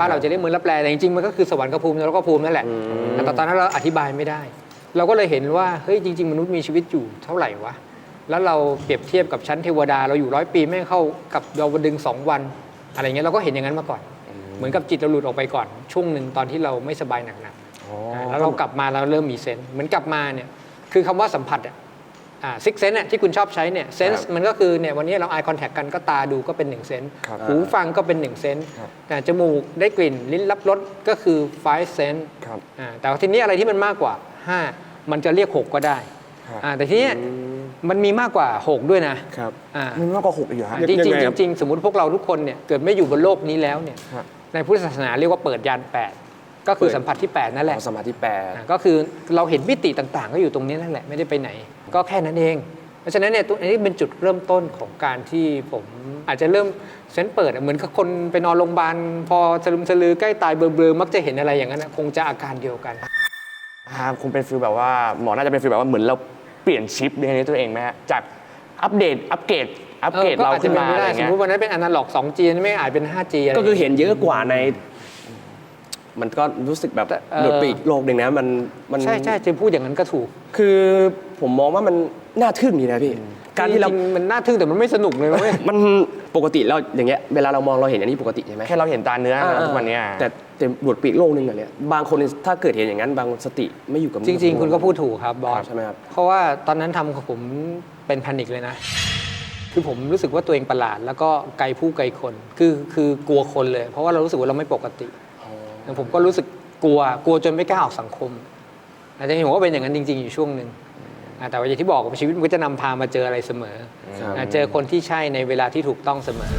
บ้านเราจะเรียกเมืองรับแลแต่จริงๆมันก็คือสวรรค์กับภูมิแล้วก็ภูมินั่นแหละแต่ตอนนั้นเราอธิบายไม่ได้ เราก็เลยเห็นว่าเฮ้ยจริง ๆ มนุษย์มีชีวิตอยู่เท่าไหร่วะแล้วเราเปรียบเทียบกับชั้นเทวดาเราอยู่ร้อยปีแม่งเข้ากับดาวดึงสองวัน อะไรเงี้ยเราก็เห็นอย่างนั้นมาก่อน เหมือนกับจิตเราหลุดออกไปก่อน ช่วงหนึ่งตอนที่เราไม่สบายหนักๆแล้วเรากลับมาเราเริ่มมีเซนส์เหมือนกลับมาเนี่ยคือคำว่าสัมผัสอะอ่า ซิกเซนส์ที่คุณชอบใช้เนี่ยเซนส์มันก็คือเนี่ยวันนี้เรา eye contact กันก็ตาดูก็เป็น1เซนส์ครับหูฟังก็เป็น1เซนส์ครับแต่จมูกได้กลิ่นลิ้นรับรสก็คือ5เซนส์ครับอ่าแต่ว่าทีนี้อะไรที่มันมากกว่า 5 มันจะเรียก 6 ก็ได้ครับอ่าแต่ทีเนี้ยมันมีมากกว่า 6 ด้วยนะครับอ่ามันมากกว่าหกอีกเหรอฮะจริงยังไๆจริงๆสมมติพวกเราทุกคนเนี่ยเกิดไม่อยู่บนโลกนี้แล้วเนี่ยครับในพุทธศาสนาเรียกว่าเปิดยานแปด ก็คือสัมผัสที่แปดนั่นแหละอ๋อสมาธิแปดอะก็คือเราเห็นมิติต่างๆ ก็อยู่ตรงนี้นั่นแหละไม่ได้ไปไหน ก็แค่นั้นเอง เพราะฉะนั้นเนี่ยตัวอันนี้เป็นจุดเริ่มต้นของการที่ผมอาจจะเริ่มเซนส์เปิดอะเหมือนกับคนไปนอนโรงพยาบาลพอสลึมสลือใกล้ตายเบลอๆมักจะเห็นอะไรอย่างนั้นนะคงจะอาการเดียวกันครับคงเป็นฟีลแบบว่าหมอน่าจะเป็นฟีลแบบว่าเหมือนเราเปลี่ยนชิปในตัวเองไหมฮะจากอัปเดตอัปเกรดอัปเกรดออเราอาจจะขึ้นเป็นมาไปอะไรได้สมเงี้ยมติวันนั้นเป็นอนาล็อก 2G นี่ไม่อาจเป็น 5G อะไรก็คือเห็นเยอะกว่าใน มันก็รู้สึกแบบแต่เอ่อ หลุดไปอีกโลกหนึ่งนะมันมันใช่ใช่จะพูดอย่างนั้นก็ถูกคือผมมองว่ามันน่าทึ่งดีนะพี่ การที่เรา จงๆมันน่าทึ่งแต่มันไม่สนุกเลยเว้ย มันปกติเราอย่างเงี้ยเวลาเรามองเราเห็นอันนี้ปกติใช่ไหมแค่เราเห็นตาเนื้อนะทุกวันเนี้ย แต่แต่หลุดปีกโลกหนึงอะเนี่ยบางคนถ้าเกิดเห็นอย่างนั้น บางสติไม่อยู่กับจริง ๆ คุณก็พูดถูกครับบอส ใช่ไหมครับ เพราะว่าตอนนั้นทำของผมเป็นแพนิคเลยนะ คือผมรู้สึกว่าตัวเองประหลาด แล้วก็ไกลผู้ไกลคน คือคือกลัวคนเลย เพราะว่าเรารู้สึกว่าเราไม่ปกติ แล้วผมก็รู้สึกกลัวกลัวจนไม่กล้าออกสังคมอาจจะผมว่าเป็นอย่างนั้นจริง ๆ อยู่ช่วงหนึ่งอ่าแต่ว่าอย่างที่บอกชีวิตมันก็จะนำพามาเจออะไรเสมอครับอ่าเจอคนที่ใช่ในเวลาที่ถูกต้องเสมอ